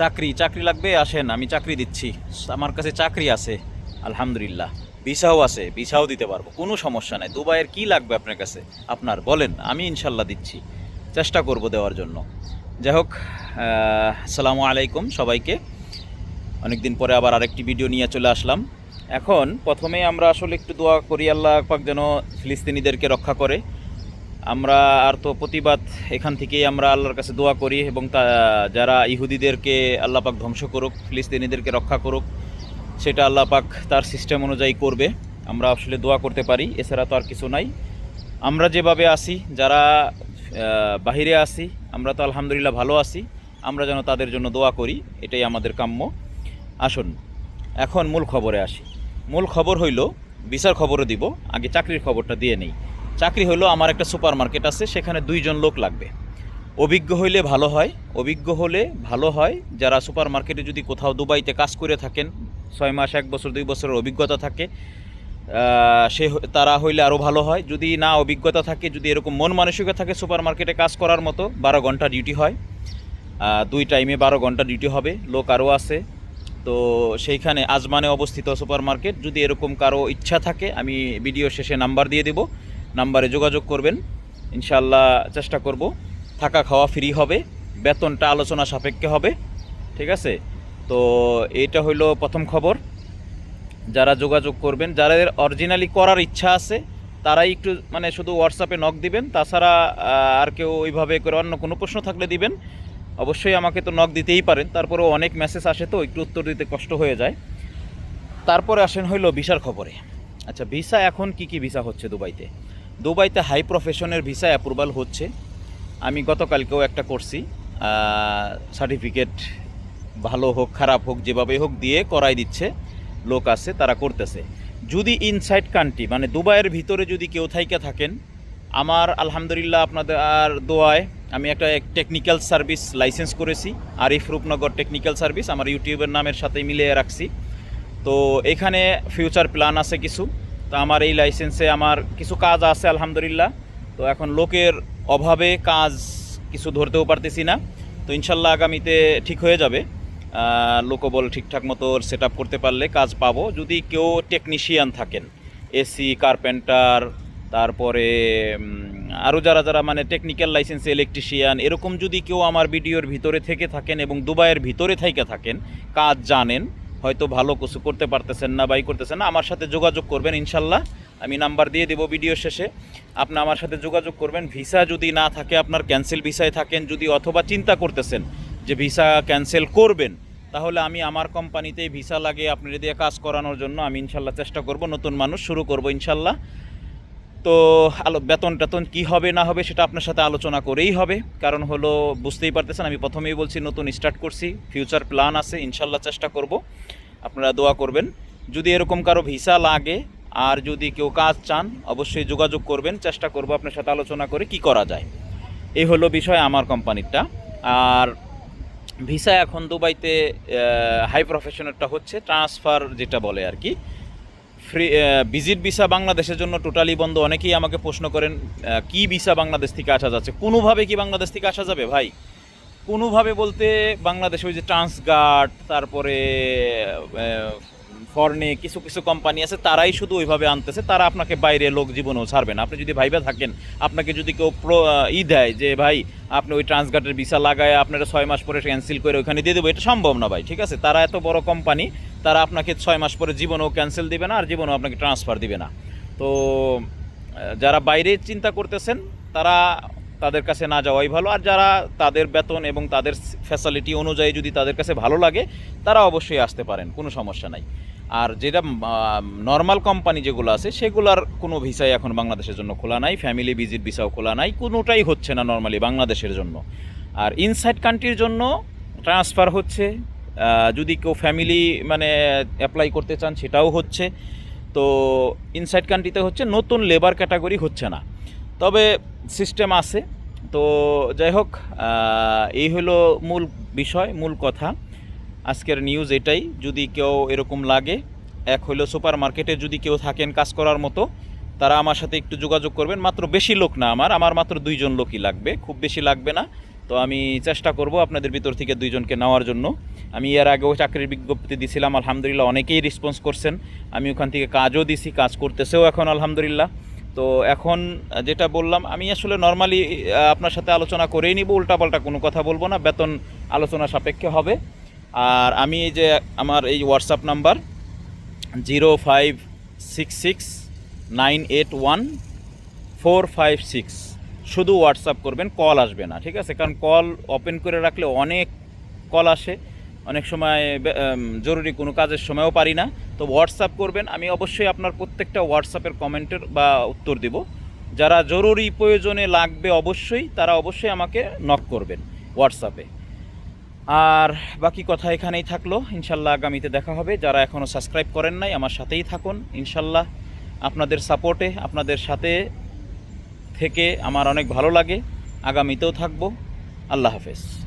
চাকরি চাকরি লাগবে, আসেন, আমি চাকরি দিচ্ছি। আমার কাছে চাকরি আছে, আলহামদুলিল্লাহ। ভিসাও আছে, ভিসাও দিতে পারব, কোনো সমস্যা নাই। দুবাইয়ের কি লাগবে আপনার কাছে? আপনার, বলেন, আমি ইনশাল্লাহ দিচ্ছি, চেষ্টা করব দেওয়ার জন্য। যাই হোক আসসালামু আলাইকুম সবাইকে। অনেকদিন পরে আবার আরেকটি ভিডিও নিয়ে চলে আসলাম। এখন প্রথমে আমরা আসলে একটু দোয়া করি আল্লাহ পাক যেন ফিলিস্তিনিদেরকে রক্ষা করে। আমরা আর তো প্রতিবাদ এখান থেকেই আমরা আল্লাহর কাছে দোয়া করি এবং তা, যারা ইহুদিদেরকে আল্লাহ পাক ধ্বংস করুক, ফিলিস্তিনিদেরকে রক্ষা করুক, সেটা আল্লাহ পাক তার সিস্টেম অনুযায়ী করবে। আমরা আসলে দোয়া করতে পারি, এছাড়া তো আর কিছু নাই। আমরা যেভাবে আছি, যারা বাহিরে আছি, আমরা তো আলহামদুলিল্লাহ ভালো আছি, আমরা যেন তাদের জন্য দোয়া করি, এটাই আমাদের কাম্য। আসুন, এখন মূল খবরে আসি। মূল খবর হইল, বিচার খবরও দিব, আগে চাকরির খবরটা দিয়ে নেই। চাকরি হইল আমার একটা সুপার মার্কেট আছে, সেখানে দুইজন লোক লাগবে। অভিজ্ঞ হইলে ভালো হয়, অভিজ্ঞ হলে ভালো হয়। যারা সুপার মার্কেটে যদি কোথাও দুবাইতে কাজ করে থাকেন, ছয় মাস, এক বছর, দুই বছরের অভিজ্ঞতা থাকে সে তারা হইলে আরও ভালো হয়। যদি না অভিজ্ঞতা থাকে, যদি এরকম মন মানসিকতা থাকে সুপার মার্কেটে কাজ করার মতো, বারো ঘণ্টা ডিউটি হয়। দুই টাইমে বারো ঘণ্টা ডিউটি হবে, লোক আরও আছে। তো সেইখানে আজমানে অবস্থিত সুপার মার্কেট যদি এরকম কারও ইচ্ছা থাকে, আমি ভিডিও শেষে নাম্বার দিয়ে দেব। নাম্বারে যোগাযোগ করবেন। ইনশাল্লাহ চেষ্টা করব। থাকা খাওয়া ফ্রি হবে। বেতনটা আলোচনা সাপেক্ষে হবে। ঠিক আছে? তো এটা হইল প্রথম খবর। যারা যোগাযোগ করবেন, যাদের অরিজিনালি করার ইচ্ছা আছে, তারাই একটু মানে শুধু হোয়াটসঅ্যাপে নক দিবেন। তাছাড়া আর কেউ ওইভাবে করে অন্য কোনো প্রশ্ন থাকলে দিবেন। অবশ্যই আমাকে তো নক দিতেই পারেন। তারপরেও অনেক মেসেজ আসে তো, একটু উত্তর দিতে কষ্ট হয়ে যায়। তারপরে আসেন হইল ভিসার খবরে। আচ্ছা ভিসা এখন কি কি ভিসা হচ্ছে দুবাইতে? দুবাইতে হাই প্রফেশনের ভিসা অ্যাপ্রুভাল হচ্ছে। আমি গতকালকেও একটা করছি সার্টিফিকেট ভালো হোক, খারাপ হোক যেভাবে হোক দিয়ে করাই দিচ্ছে, লোক আছে, তারা করতেছে। যদি ইনসাইড কান্ট্রি মানে দুবাইয়ের ভিতরে যদি কেউ থাইকে থাকেন, আমার আলহামদুলিল্লাহ আপনাদের আর দোয়ায় আমি একটা টেকনিক্যাল সার্ভিস লাইসেন্স করেছি, আরিফ রূপনগর টেকনিক্যাল সার্ভিস আমার ইউটিউবের নামের সাথে মিলিয়ে রাখছি। তো এখানে ফিউচার প্ল্যান আছে কিছু। তো আমার এই লাইসেন্সে আমার কিছু কাজ আছে, আলহামদুলিল্লাহ। তো এখন লোকের অভাবে কাজ কিছু ধরতেও পারতেছি না। তো ইনশাল্লাহ আগামীতে ঠিক হয়ে যাবে। লোকবল ঠিকঠাক মতো সেট করতে পারলে কাজ পাবো। যদি কেউ টেকনিশিয়ান থাকেন এসি কার্পেন্টার তারপরে আরও যারা যারা মানে টেকনিক্যাল লাইসেন্স ইলেকট্রিশিয়ান এরকম যদি কেউ আমার ভিডিওর ভিতরে থেকে থাকেন এবং দুবাইয়ের ভিতরে থেকে থাকেন, কাজ জানেন হয়তো ভালো কিছু করতে পারতেছেন না বাই করতেছেন না, আমার সাথে যোগাযোগ করবেন ইনশাল্লাহ। আমি নাম্বার দিয়ে দেবো ভিডিও শেষে। আপনি আমার সাথে যোগাযোগ করবেন। ভিসা যদি না থাকে, আপনার ক্যান্সেল ভিসায় থাকেন, যদি অথবা চিন্তা করতেছেন যে ভিসা ক্যান্সেল করবেন, তাহলে আমি আমার কোম্পানিতেই ভিসা লাগে আপনার দিয়ে কাজ করানোর জন্য আমি ইনশাল্লাহ চেষ্টা করব। নতুন মানুষ শুরু করব ইনশাল্লাহ। তো আলো বেতন টেতন কী হবে, না হবে সেটা আপনার সাথে আলোচনা করেই হবে। কারণ হলো, বুঝতেই পারতেছেন, আমি প্রথমেই বলছি নতুন স্টার্ট করছি ফিউচার প্ল্যান আছে, ইনশাল্লাহ চেষ্টা করব। আপনারা দোয়া করবেন, যদি এরকম কারও ভিসা লাগে, আর যদি কেউ কাজ চান, অবশ্যই যোগাযোগ করবেন, চেষ্টা করব আপনার সাথে আলোচনা করে কি করা যায়। এই হলো বিষয় আমার কোম্পানিরটা। আর ভিসা এখন দুবাইতে হাই প্রফেশনালটা হচ্ছে ট্রান্সফার যেটা বলে আর কি ফ্রি ভিজিট ভিসা বাংলাদেশের জন্য টোটালি বন্ধ। অনেকেই আমাকে প্রশ্ন করেন কি ভিসা বাংলাদেশ থেকে আসা যাচ্ছে? কোনোভাবে কি বাংলাদেশ থেকে আসা যাবে ভাই? কোনোভাবে বলতে বাংলাদেশে ওই যে ট্রান্সগার্ড তারপরে ফর্নে কিছু কিছু কোম্পানি আছে, তারাই শুধু ওইভাবে আনতেছে। তারা আপনাকে বাইরে লোক জীবনেও ছাড়বে না। আপনি যদি ভাইবে থাকেন, আপনাকে যদি কেউ ই দেয় যে, ভাই, আপনি ওই ট্রান্সগার্ডের ভিসা লাগায় আপনারা ছয় মাস পরে ক্যান্সেল করে ওখানে দিয়ে দেবো। এটা সম্ভব না ভাই, ঠিক আছে? তারা এত বড় কোম্পানি তারা আপনাকে ছয় মাস পরে জীবনও ক্যান্সেল দিবে না আর জীবনও আপনাকে ট্রান্সফার দিবে না। তো যারা বাইরে চিন্তা করতেছেন, তারা তাদের কাছে না যাওয়াই ভালো। আর যারা তাদের বেতন এবং তাদের ফ্যাসিলিটি অনুযায়ী যদি তাদের কাছে ভালো লাগে, তারা অবশ্যই আসতে পারেন, কোনো সমস্যা নাই। আর যেটা নর্মাল কোম্পানি যেগুলো আছে, সেগুলোর কোনো ভিসাই এখন বাংলাদেশের জন্য খোলা নাই। ফ্যামিলি ভিজিট ভিসাও খোলা নাই। কোনোটাই হচ্ছে না নর্মালি বাংলাদেশের জন্য। আর ইনসাইড কান্ট্রির জন্য ট্রান্সফার হচ্ছে। যদি কেউ ফ্যামিলি মানে অ্যাপ্লাই করতে চান, সেটাও হচ্ছে। তো ইনসাইড কান্ট্রিতে হচ্ছে, নতুন লেবার ক্যাটাগরি হচ্ছে না। তবে সিস্টেম আছে। তো, যাই হোক এই হলো মূল বিষয়, মূল কথা। আজকের নিউজ এটাই। যদি কেউ এরকম লাগে, এক হলো সুপার মার্কেটে যদি কেউ থাকেন কাজ করার মতো, তারা আমার সাথে একটু যোগাযোগ করবেন। মাত্র বেশি লোক না আমার আমার মাত্র দুইজন লোকই লাগবে। খুব বেশি লাগবে না। তো আমি চেষ্টা করব আপনাদের ভিতর থেকে দুইজনকে নেওয়ার জন্য। আমি এর আগেও চাকরির বিজ্ঞপ্তি দিছিলাম, আলহামদুলিল্লাহ অনেকেই রেসপন্স করছেন। আমি ওখান থেকে কাজও দিছি, কাজ করতেছেও এখন, আলহামদুলিল্লাহ। তো এখন যেটা বললাম, আমি আসলে নর্মালি আপনার সাথে আলোচনা করেই নিব, উল্টাপাল্টা কোনো কথা বলব না, বেতন আলোচনা সাপেক্ষে হবে। আর আমি এই যে আমার এই WhatsApp number zero five six six nine eight one four five six শুধু হোয়াটসঅ্যাপ করবেন কল আসবে না, ঠিক আছে? কারণ কল ওপেন করে রাখলে অনেক কল আসে, অনেক সময় জরুরি কোনো কাজের সময়ও পারি না। তো হোয়াটসঅ্যাপ করবেন, আমি অবশ্যই আপনার প্রত্যেকটা হোয়াটসঅ্যাপের কমেন্টের বা উত্তর দিব। যারা জরুরি প্রয়োজনে লাগবে অবশ্যই, তারা অবশ্যই আমাকে নক করবেন হোয়াটসঅ্যাপে আর বাকি কথা এখানেই থাকল। ইনশাল্লাহ আগামীতে দেখা হবে। যারা এখনও সাবস্ক্রাইব করেন নাই, আমার সাথেই থাকুন। ইনশাল্লাহ আপনাদের সাপোর্টে আপনাদের সাথে থেকে আমার অনেক ভালো লাগে। আগামীতেও থাকব। আল্লাহ হাফেজ।